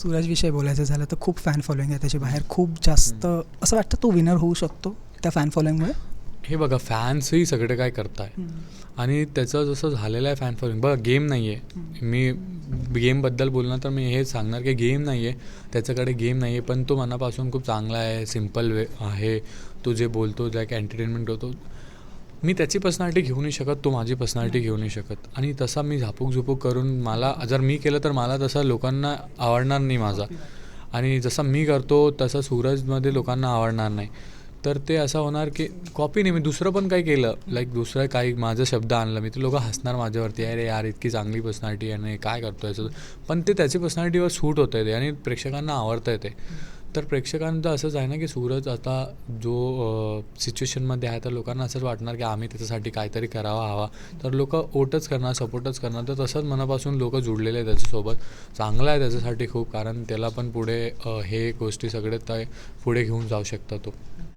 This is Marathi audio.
सूरजविषयी बोलायचं झालं तर खूप फॅन फॉलोईंग आहे त्याची बाहेर. खूप जास्त असं वाटतं तो विनर होऊ शकतो त्या फॅन फॉलोईंगमुळे हे बघा फॅन्सही सगळे काय करताय. आणि त्याचं जसं झालेलं आहे फॅन फॉलोइंग बघा गेम नाही आहे मी गेमबद्दल बोलणार तर मी हेच सांगणार की गेम नाही आहे त्याच्याकडे गेम नाही आहे पण तो मनापासून खूप चांगला आहे सिंपल वे आहे. तो जे बोलतो ज्या एंटरटेनमेंट करतो. मी त्याची पर्सनॅलिटी घेऊ नाही शकत तो माझी पर्सनॅलिटी घेऊ नाही शकत. आणि तसा मी झापूक झुपूक करून मला जर मी केलं तर मला तसं लोकांना आवडणार नाही माझा. आणि जसं मी करतो तसं सूरजमध्ये लोकांना आवडणार नाही. तर ते असं होणार की कॉपी नाही मी दुसरं पण काही केलं. लाईक दुसरं काही माझं शब्द आणलं. मी ते लोक हसणार माझ्यावरती. अरे यार इतकी चांगली पर्सनॅलिटी आहे आणि काय करतो याचं पण ते त्याची पर्सनॅलिटीवर सूट होतं आहे ते आणि प्रेक्षकांना आवडतं आहे ते तर प्रेक्षकांचं असंच आहे ना की सूरज आता जो सिच्युएशनमध्ये आहे तर लोकांना असंच वाटणार की आम्ही त्याच्यासाठी काहीतरी करावा हवा. तर लोक ओटच करणार सपोर्टच करणार. तर तसंच मनापासून लोक जुडलेले आहे त्याच्यासोबत. चांगलं आहे त्याच्यासाठी खूप कारण त्याला पण पुढे हे गोष्टी सगळे तर पुढे घेऊन जाऊ शकता तो.